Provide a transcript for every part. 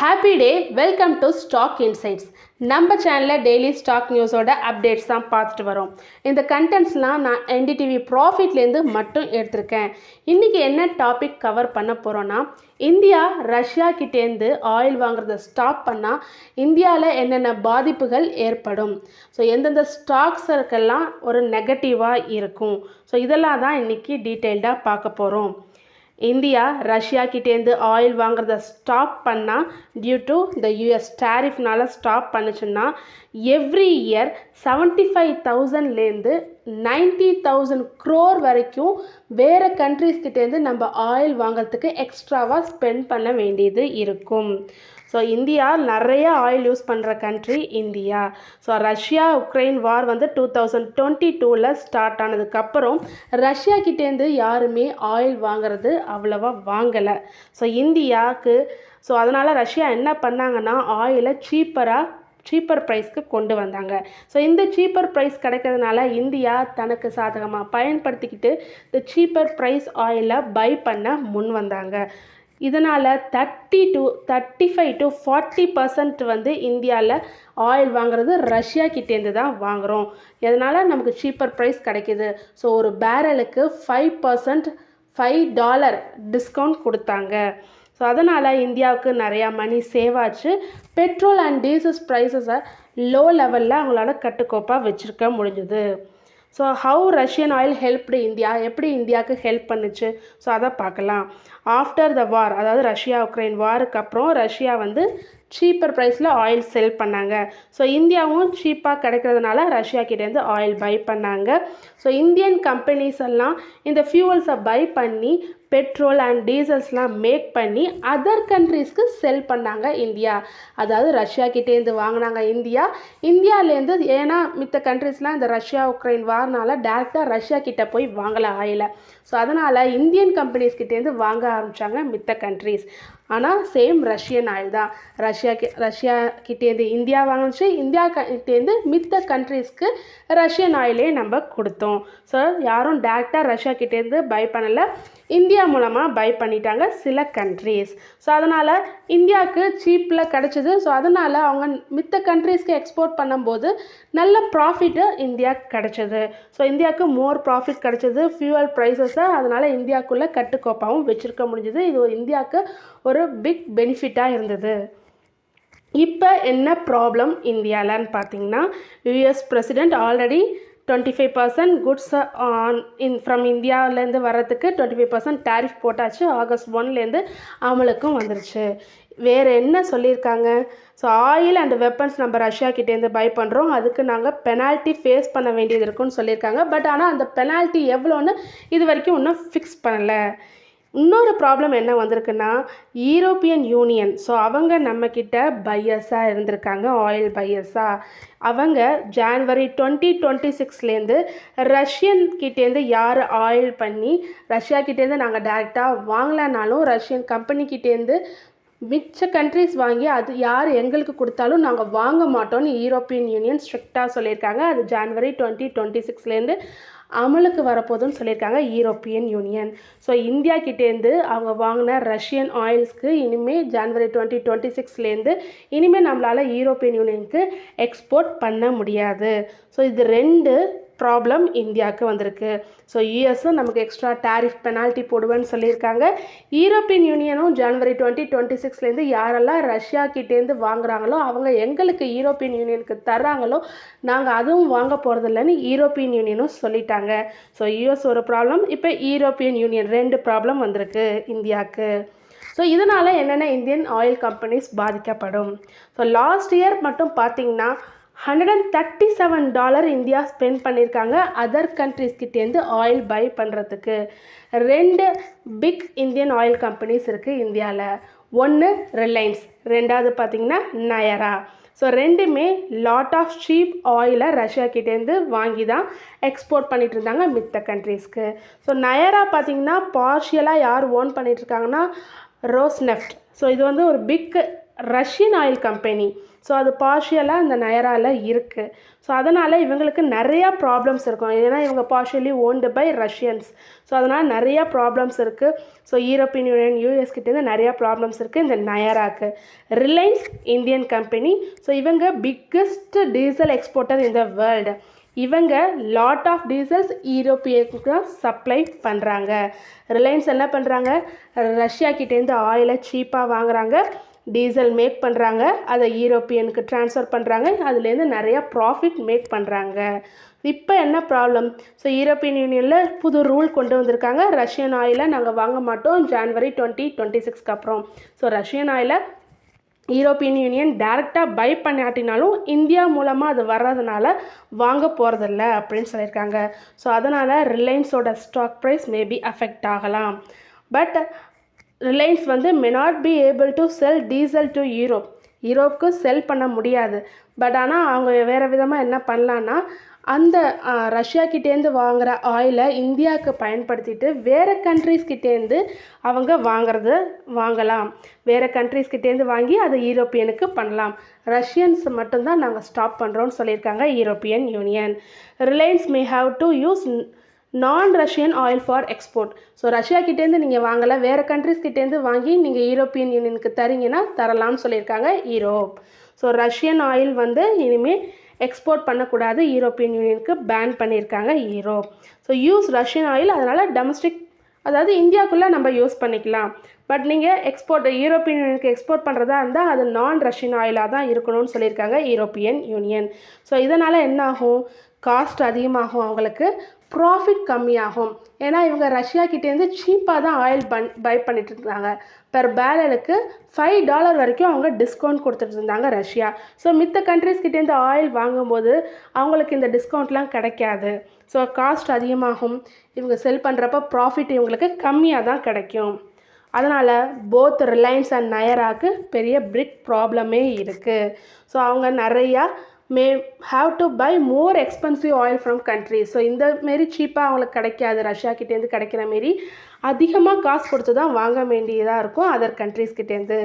Happy day welcome to stock insights நம்ம சேனலில் daily stock நியூஸோட updates தான் பார்த்துட்டு வரோம். இந்த கண்டென்ட்ஸ்லாம் நான் என்டிடிவி ப்ராஃபிட்லேருந்து மட்டும் எடுத்திருக்கேன். இன்றைக்கி என்ன டாபிக் கவர் பண்ண போகிறோன்னா இந்தியா ரஷ்யா கிட்டேருந்து ஆயில் வாங்குறத ஸ்டாப் பண்ணால் இந்தியாவில் என்னென்ன பாதிப்புகள் ஏற்படும்? ஸோ எந்தெந்த ஸ்டாக்ஸுக்கெல்லாம் ஒரு நெகட்டிவாக இருக்கும். ஸோ இதெல்லாம் தான் இன்றைக்கி டீட்டெயில்டாக பார்க்க போகிறோம் இந்தியா ரஷ்யா கிட்டேருந்து ஆயில் வாங்குறத ஸ்டாப் பண்ணால் டியூ டு த யூஎஸ் டேரிஃப்னால ஸ்டாப் பண்ணுச்சுன்னா எவ்ரி இயர் செவன்ட்டி ஃபைவ் தௌசண்ட்லேருந்து நைன்ட்டி தௌசண்ட் க்ரோர் வரைக்கும் வேறு கண்ட்ரீஸ் கிட்டேருந்து நம்ம ஆயில் வாங்குறதுக்கு எக்ஸ்ட்ராவாக ஸ்பெண்ட் பண்ண வேண்டியது இருக்கும். ஸோ இந்தியா நிறைய ஆயில் யூஸ் பண்ணுற country India. So Russia Ukraine war வந்து டூ தௌசண்ட் டுவெண்ட்டி டூவில் ஸ்டார்ட் ஆனதுக்கப்புறம் ரஷ்யா கிட்டேருந்து யாருமே ஆயில் வாங்குறது அவ்வளோவா வாங்கலை. ஸோ இந்தியாவுக்கு ஸோ அதனால் ரஷ்யா என்ன பண்ணாங்கன்னா ஆயிலை சீப்பராக சீப்பர் ப்ரைஸ்க்கு கொண்டு வந்தாங்க. ஸோ இந்த சீப்பர் ப்ரைஸ் கிடைக்கிறதுனால இந்தியா தனக்கு சாதகமாக பயன்படுத்திக்கிட்டு இந்த சீப்பர் ப்ரைஸ் ஆயிலை பை பண்ண முன் வந்தாங்க. இதனால் thirty to thirty five to forty percent வந்து இந்தியாவில் ஆயில் வாங்குறது ரஷ்யா கிட்டேருந்து தான் வாங்குகிறோம் இதனால் நமக்கு சீப்பர் ப்ரைஸ் கிடைக்கிது. ஸோ ஒரு பேரலுக்கு five percent five dollar discount கொடுத்தாங்க. ஸோ அதனால் இந்தியாவுக்கு நிறையா மணி சேவ் ஆச்சு. பெட்ரோல் அண்ட் டீசல்ஸ் ப்ரைஸஸை லோ லெவலில் அவங்களால கட்டுக்கோப்பாக வச்சுருக்க முடிஞ்சுது. So how Russian oil helped India எப்படி இந்தியாவுக்கு ஹெல்ப் பண்ணுச்சு? ஸோ அதை பார்க்கலாம். ஆஃப்டர் த வார் அதாவது ரஷ்யா உக்ரைன் வாருக்கு அப்புறம் ரஷ்யா வந்து சீப்பர் ப்ரைஸில் ஆயில் செல் பண்ணாங்க. ஸோ இந்தியாவும் சீப்பாக கிடைக்கிறதுனால ரஷ்யா கிட்டேருந்து ஆயில் பை பண்ணாங்க. ஸோ இந்தியன் கம்பெனிஸ் எல்லாம் இந்த ஃபியூவல்ஸை பை பண்ணி பெட்ரோல் அண்ட் டீசல்ஸ்லாம் மேக் பண்ணி அதர் கண்ட்ரீஸ்க்கு செல் பண்ணாங்க இந்தியா. அதாவது ரஷ்யா கிட்டேருந்து வாங்கினாங்க இந்தியா. இந்தியாவிலேருந்து ஏன்னா மித்த கண்ட்ரீஸ்லாம் இந்த ரஷ்யா உக்ரைன் வாங்கினால டேரெக்டாக ரஷ்யா கிட்டே போய் வாங்கலை ஆயிலை ஸோ அதனால் இந்தியன் கம்பெனிஸ் கிட்டேருந்து வாங்க ஆரம்பித்தாங்க மித்த கண்ட்ரீஸ் ஆனால் சேம் ரஷ்யன் ஆயில் தான். ரஷ்யா ரஷ்யா கிட்டேருந்து இந்தியா வாங்கிச்சு. இந்தியா கிட்டேருந்து மித்த கண்ட்ரீஸ்க்கு ரஷ்யன் ஆயிலே நம்ம கொடுத்தோம். ஸோ யாரும் டேரெக்டாக ரஷ்யா கிட்டேருந்து பை பண்ணலை. இந்தியா மூலமாக பை பண்ணிட்டாங்க சில கண்ட்ரீஸ் ஸோ அதனால் இந்தியாவுக்கு சீப்பில் கிடச்சிது. ஸோ அதனால் அவங்க மித்த கண்ட்ரீஸ்க்கு எக்ஸ்போர்ட் பண்ணும்போது நல்ல ப்ராஃபிட்டு இந்தியா கிடச்சிது. ஸோ இந்தியாவுக்கு மோர் ப்ராஃபிட் கிடச்சிது. ஃபியூவல் ப்ரைஸஸை அதனால் இந்தியாவுக்குள்ளே கட்டுக்கோப்பாகவும் வச்சுருக்க முடிஞ்சுது. இது இந்தியாவுக்கு ஒரு பிக் பெனிஃபிட்டாக இருந்தது. இப்போ என்ன ப்ராப்ளம் இந்தியாவில்னு பார்த்தீங்கன்னா US president already twenty five percent goods on in from இந்தியாவிலேருந்து வர்றதுக்கு டுவெண்ட்டி ஃபைவ் பர்சன்ட் டேரிஃப் போட்டாச்சு. ஆகஸ்ட் ஒன்லேருந்து அமலுக்கும் வந்துருச்சு. வேறு என்ன சொல்லியிருக்காங்க? ஸோ ஆயில் அண்ட் வெப்பன்ஸ் நம்ம ரஷ்யா கிட்டேருந்து பை பண்ணுறோம் அதுக்கு நாங்கள் பெனால்ட்டி ஃபேஸ் பண்ண வேண்டியது இருக்குன்னு சொல்லியிருக்காங்க. பட் ஆனால் அந்த பெனால்ட்டி எவ்வளோன்னு இது வரைக்கும் இன்னும் ஃபிக்ஸ் பண்ணலை. இன்னொரு ப்ராப்ளம் என்ன வந்திருக்குன்னா யூரோப்பியன் யூனியன் ஸோ அவங்க நம்மக்கிட்ட பையஸாக இருந்திருக்காங்க ஆயில் பையஸாக அவங்க ஜான்வரி டுவெண்ட்டி டுவெண்ட்டி சிக்ஸ்லேருந்து ரஷ்யன் கிட்டேருந்து யார் ஆயில் பண்ணி ரஷ்யா கிட்டேருந்து நாங்கள் டேரெக்டாக வாங்கலைனாலும் ரஷ்யன் கம்பெனிக்கிட்டேருந்து மிச்ச கண்ட்ரிஸ் வாங்கி அது யார் எங்களுக்கு கொடுத்தாலும் நாங்கள் வாங்க மாட்டோம்னு யூரோப்பியன் யூனியன் ஸ்ட்ரிக்டாக சொல்லியிருக்காங்க. அது ஜான்வரி டுவெண்ட்டி டுவெண்ட்டி சிக்ஸ்லேருந்து அமலுக்கு வரப்போகுதுன்னு சொல்லியிருக்காங்க யூரோப்பியன் யூனியன். ஸோ இந்தியா கிட்டேருந்து அவங்க வாங்கின ரஷ்யன் ஆயில்ஸ்க்கு இனிமேல் ஜான்வரி டுவெண்ட்டி டுவெண்ட்டி சிக்ஸ்லேருந்து இனிமேல் நம்மளால் யூரோப்பியன் யூனியனுக்கு எக்ஸ்போர்ட் பண்ண முடியாது. ஸோ இது ரெண்டு ப்ராப்ளம் இந்தியாவுக்கு வந்திருக்கு. ஸோ யூஎஸும் நமக்கு எக்ஸ்ட்ரா டேரிஃப் பெனால்ட்டி போடுவேன்னு சொல்லியிருக்காங்க. யூரோப்பியன் யூனியனும் ஜனவரி டுவெண்ட்டி டுவெண்ட்டி சிக்ஸ்லேருந்து யாரெல்லாம் ரஷ்யா கிட்டேருந்து வாங்குறாங்களோ அவங்க எங்களுக்கு யூரோப்பியன் யூனியனுக்கு தர்றாங்களோ நாங்கள் அதுவும் வாங்க போகிறதில்லன்னு யூரோப்பியன் யூனியனும் சொல்லிட்டாங்க. ஸோ யூஎஸ் ஒரு ப்ராப்ளம் இப்போ யூரோப்பியன் யூனியன் ரெண்டு ப்ராப்ளம் வந்திருக்கு இந்தியாவுக்கு. ஸோ இதனால் என்னென்ன இந்தியன் ஆயில் கம்பெனிஸ் பாதிக்கப்படும்? ஸோ லாஸ்ட் இயர் மட்டும் பார்த்தீங்கன்னா hundred and thirty seven dollar India spend பண்ணியிருக்காங்க அதர் கண்ட்ரீஸ்கிட்டேருந்து ஆயில் பை பண்ணுறதுக்கு ரெண்டு பிக் இந்தியன் ஆயில் கம்பெனிஸ் இருக்குது இந்தியாவில் ஒன்று ரிலையன்ஸ் ரெண்டாவது பார்த்திங்கன்னா நயரா ஸோ ரெண்டுமே லாட் ஆஃப் சீப் ஆயிலை ரஷ்யா கிட்டேருந்து வாங்கி தான் எக்ஸ்போர்ட் பண்ணிட்டு இருந்தாங்க மித்த கண்ட்ரீஸ்க்கு ஸோ நயரா பார்த்திங்கன்னா பார்ஷியலாக யார் ஓன் பண்ணிகிட்ருக்காங்கன்னா ரோஸ் நெஃப்ட் ஸோ இது வந்து ஒரு big Russian oil company so அது பார்ஷியலாக இந்த நயரால இருக்குது ஸோ அதனால் இவங்களுக்கு நிறையா ப்ராப்ளம்ஸ் இருக்கும். ஏன்னா இவங்க partially owned by Russians so அதனால் நிறையா ப்ராப்ளம்ஸ் இருக்குது ஸோ யூரோப்பியன் யூனியன் யூஎஸ்கிட்டேருந்து நிறையா ப்ராப்ளம்ஸ் இருக்குது இந்த நயராக்கு. ரிலையன்ஸ் இந்தியன் கம்பெனி ஸோ இவங்க பிக்கஸ்ட் டீசல் எக்ஸ்போர்ட்டர் இந்த வேர்ல்டு இவங்க லாட் ஆஃப் டீசல்ஸ் யூரோப்பியனுக்கு சப்ளை பண்ணுறாங்க ரிலையன்ஸ் என்ன பண்ணுறாங்க ரஷ்யா கிட்டேருந்து ஆயிலை சீப்பாக வாங்குகிறாங்க டீசல் மேக் பண்ணுறாங்க அதை யூரோப்பியனுக்கு ட்ரான்ஸ்ஃபர் பண்ணுறாங்க அதுலேருந்து நிறையா ப்ராஃபிட் மேக் பண்ணுறாங்க இப்போ என்ன ப்ராப்ளம் ஸோ யூரோப்பியன் யூனியனில் புது ரூல் கொண்டு வந்திருக்காங்க. ரஷ்யன் ஆயிலை நாங்கள் வாங்க மாட்டோம் ஜான்வரி டுவெண்ட்டி டுவெண்ட்டி சிக்ஸ்க்கு அப்புறம் ஸோ ரஷ்யன் ஆயிலை யூரோப்பியன் யூனியன் டேரெக்டாக பை பண்ணாட்டினாலும் இந்தியா மூலமாக அது வர்றதுனால வாங்க போகிறதில்ல அப்படின்னு சொல்லியிருக்காங்க. ஸோ அதனால் ரிலையன்ஸோட ஸ்டாக் ப்ரைஸ் மேபி அஃபெக்ட் ஆகலாம். பட் ரிலையன்ஸ் வந்து may not be able to sell diesel to Europe ஈரோப்புக்கு sell பண்ண முடியாது. பட் ஆனால் அவங்க வேறு விதமாக என்ன பண்ணலான்னா அந்த ரஷ்யாக்கிட்டேருந்து ரஷ்யா கிட்டேருந்து வாங்குற ஆயிலை இந்தியாவுக்கு பயன்படுத்திட்டு வேறு கண்ட்ரீஸ்கிட்டேருந்து அவங்க வாங்குறது வாங்கலாம். வேறு கண்ட்ரீஸ்கிட்டேருந்து வாங்கி அதை யூரோப்பியனுக்கு பண்ணலாம். ரஷ்யன்ஸ் மட்டும்தான் நாங்கள் ஸ்டாப் பண்ணுறோன்னு சொல்லியிருக்காங்க European union Reliance may have to use non Russian oil for export so Russia கிட்டேருந்து நீங்கள் வாங்கலை வேறு கண்ட்ரிஸ் கிட்டேருந்து வாங்கி நீங்கள் யூரோப்பியன் யூனியனுக்கு தரீங்கன்னா தரலாம்னு சொல்லியிருக்காங்க யூரோப் ஸோ ரஷ்யன் ஆயில் வந்து இனிமேல் எக்ஸ்போர்ட் பண்ணக்கூடாது யூரோப்பியன் யூனியனுக்கு பேன் பண்ணியிருக்காங்க Europe so use Russian oil அதனால் டொமஸ்டிக் அதாவது இந்தியாவுக்குள்ளே நம்ம யூஸ் பண்ணிக்கலாம். பட் நீங்கள் எக்ஸ்போர்ட் யூரோப்பியன் யூனியனுக்கு எக்ஸ்போர்ட் பண்ணுறதா இருந்தால் அது நான் ரஷ்யன் ஆயிலாக தான் இருக்கணும்னு சொல்லியிருக்காங்க யூரோப்பியன் யூனியன் ஸோ இதனால் என்ன ஆகும் காஸ்ட் அதிகமாகும் அவங்களுக்கு. ப்ராஃபிட் கம்மியாகும். ஏன்னா இவங்க ரஷ்யா கிட்டேருந்து சீப்பாக தான் ஆயில் பன் பை பண்ணிட்டு இருந்தாங்க பெர் பேரலுக்கு ஃபைவ் டாலர் வரைக்கும் அவங்க டிஸ்கவுண்ட் கொடுத்துட்டு இருந்தாங்க ரஷ்யா. ஸோ மித்த கண்ட்ரீஸ் கிட்டேருந்து ஆயில் வாங்கும்போது அவங்களுக்கு இந்த டிஸ்கவுண்ட்லாம் கிடைக்காது. ஸோ காஸ்ட் அதிகமாகும். இவங்க செல் பண்ணுறப்ப ப்ராஃபிட் இவங்களுக்கு கம்மியாக தான் கிடைக்கும். அதனால் போத் ரிலையன்ஸ் அண்ட் நயராக்கு பெரிய பிரிக் ப்ராப்ளமே இருக்குது ஸோ அவங்க நிறையா may have to buy more expensive oil from country so இந்த மாரி சீப்பாக அவங்களுக்கு கிடைக்காது. ரஷ்யா கிட்டேருந்து கிடைக்கிற மாரி அதிகமாக காசு கொடுத்து தான் வாங்க வேண்டியதாக இருக்கும். அதர் கண்ட்ரீஸ் கிட்டேருந்து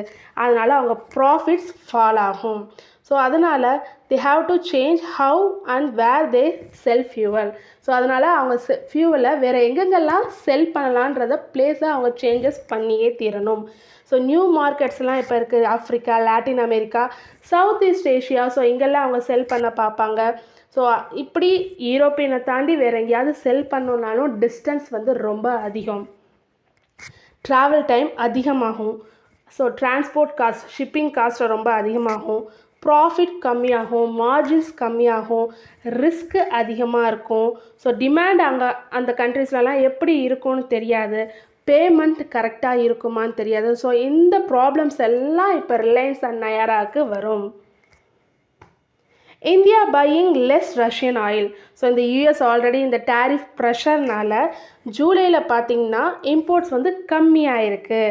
அதனால் அவங்க ப்ராஃபிட்ஸ் ஃபால் ஆகும். ஸோ அதனால் they have to change how and where they sell fuel so அதனால் அவங்க செ ஃபியூவலை வேறு எங்கெங்கெல்லாம் செல் பண்ணலான்றத பிளேஸை அவங்க சேஞ்சஸ் பண்ணியே தீரணும். ஸோ நியூ மார்க்கெட்ஸ்லாம் இப்போ இருக்குது Africa Latin America South East Asia so இங்கெல்லாம் அவங்க செல் பண்ண பார்ப்பாங்க. ஸோ இப்படி யூரோப்பியனை தாண்டி வேறு எங்கேயாவது செல் பண்ணோன்னாலும் டிஸ்டன்ஸ் வந்து ரொம்ப அதிகம். ட்ராவல் டைம் அதிகமாகும். So transport cost shipping cost ரொம்ப அதிகமாகும். ப்ராஃபிட் கம்மியாகும் மார்ஜின்ஸ் கம்மியாகும் ரிஸ்க்கு அதிகமாக இருக்கும். ஸோ டிமாண்ட் அங்கே அந்த கண்ட்ரீஸ்லலாம் எப்படி இருக்கும்னு தெரியாது. பேமெண்ட் கரெக்டாக இருக்குமான்னு தெரியாது. ஸோ இந்த ப்ராப்ளம்ஸ் எல்லாம் இப்போ ரிலையன்ஸ் அண்ட் நயாராவுக்கு வரும். India buying less Russian oil so இந்த யூஎஸ் ஆல்ரெடி இந்த டேரிஃப் ப்ரெஷர்னால ஜூலையில் பார்த்தீங்கன்னா இம்போர்ட்ஸ் வந்து கம்மியாயிருக்கு.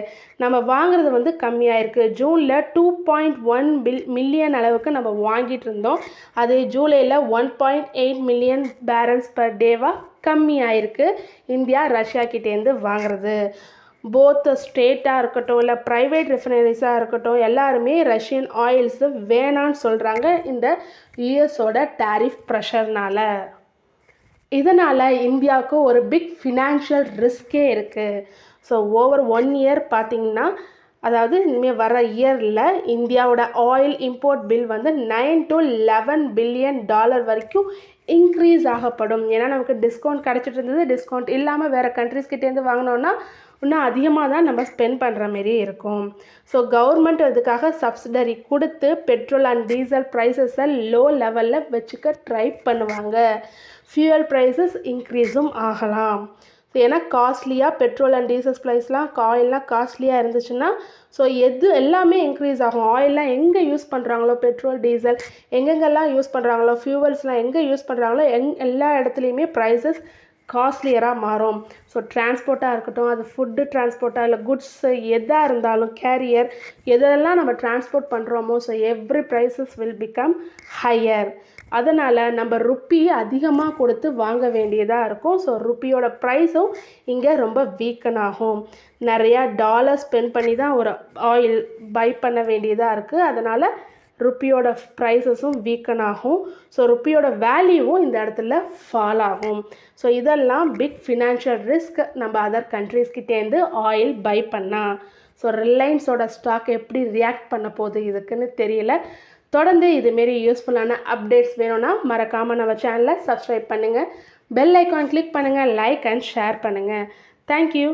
நம்ம வாங்குறது வந்து கம்மியாயிருக்கு. ஜூனில் two point one bill million அளவுக்கு நம்ம வாங்கிட்டு இருந்தோம். அது ஜூலையில் one point eight million barrels per டேவாக கம்மியாயிருக்கு. இந்தியா ரஷ்யா கிட்டேருந்து வாங்குறது. போத் ஸ்டேட்டாக இருக்கட்டும் இல்லை ப்ரைவேட் ரெஃபைனரிஸாக இருக்கட்டும் எல்லாருமே ரஷ்யன் ஆயில்ஸு வேணான்னு சொல்கிறாங்க இந்த யூஎஸோட டேரிஃப் ப்ரெஷர்னால் இதனால் இந்தியாவுக்கு ஒரு பிக் ஃபினான்ஷியல் ரிஸ்கே இருக்குது ஸோ ஓவர் ஒன் இயர் பார்த்தீங்கன்னா அதாவது இனிமேல் வர இயரில் இந்தியாவோட ஆயில் இம்போர்ட் பில் வந்து nine to eleven billion dollar வரைக்கும் இன்க்ரீஸ் ஆகப்படும். ஏன்னா நமக்கு டிஸ்கவுண்ட் கிடச்சிட்டு இருந்தது. டிஸ்கவுண்ட் இல்லாமல் வேறு கண்ட்ரிஸ்கிட்டேருந்து வாங்கினோன்னா இன்னும் அதிகமாக தான் நம்ம ஸ்பெண்ட் பண்ணுற மாரி இருக்கும். ஸோ கவர்மெண்ட் அதுக்காக சப்சிடரி கொடுத்து பெட்ரோல் அண்ட் டீசல் ப்ரைஸஸை லோ லெவலில் வச்சுக்க ட்ரை பண்ணுவாங்க. ஃபியூவல் ப்ரைஸஸ் இன்க்ரீஸும் ஆகலாம். ஏன்னா காஸ்ட்லியாக பெட்ரோல் அண்ட் டீசல் ப்ரைஸ்லாம் ஆயில்லாம் காஸ்ட்லியாக இருந்துச்சுன்னா ஸோ எது எல்லாமே இன்க்ரீஸ் ஆகும். ஆயில்லாம் எங்கே யூஸ் பண்ணுறாங்களோ பெட்ரோல் டீசல் எங்கெங்கெல்லாம் யூஸ் பண்ணுறாங்களோ ஃபியூவல்ஸ்லாம் எங்கே யூஸ் பண்ணுறாங்களோ எங் எல்லா இடத்துலையுமே ப்ரைஸஸ் காஸ்ட்லியராக மாறும். ஸோ டிரான்ஸ்போர்ட்டாக இருக்கட்டும் அது ஃபுட்டு டிரான்ஸ்போர்ட்டாக இல்லை குட்ஸ் எதாக இருந்தாலும் கேரியர் எதெல்லாம் நம்ம டிரான்ஸ்போர்ட் பண்ணுறோமோ so every prices will become higher அதனால் நம்ம ருப்பி அதிகமாக கொடுத்து வாங்க வேண்டியதாக இருக்கும். ஸோ ருப்பியோட ப்ரைஸும் இங்கே ரொம்ப வீக்கன் ஆகும். நிறையா டாலர் ஸ்பெண்ட் பண்ணி தான் ஒரு ஆயில் பை பண்ண வேண்டியதாக இருக்குது அதனால் ருப்பியோட ப்ரைஸஸும் வீக்கன் ஆகும். ஸோ ருப்பியோட வேல்யூவும் இந்த இடத்துல ஃபால் ஆகும். ஸோ இதெல்லாம் பிக் ஃபினான்ஷியல் ரிஸ்க் நம்ம அதர் கண்ட்ரீஸ்கிட்டேருந்து ஆயில் பை பண்ணால் ஸோ ரிலையன்ஸோட ஸ்டாக் எப்படி ரியாக்ட் பண்ண போகுது இதுக்குன்னு தெரியல. தொடர்ந்து இதுமாரி யூஸ்ஃபுல்லான அப்டேட்ஸ் வேணும்னா மறக்காமல் நம்ம சேனலை சப்ஸ்கிரைப் பண்ணுங்கள் பெல் ஐக்கான் கிளிக் பண்ணுங்கள் லைக் அண்ட் ஷேர் பண்ணுங்கள் தேங்க்யூ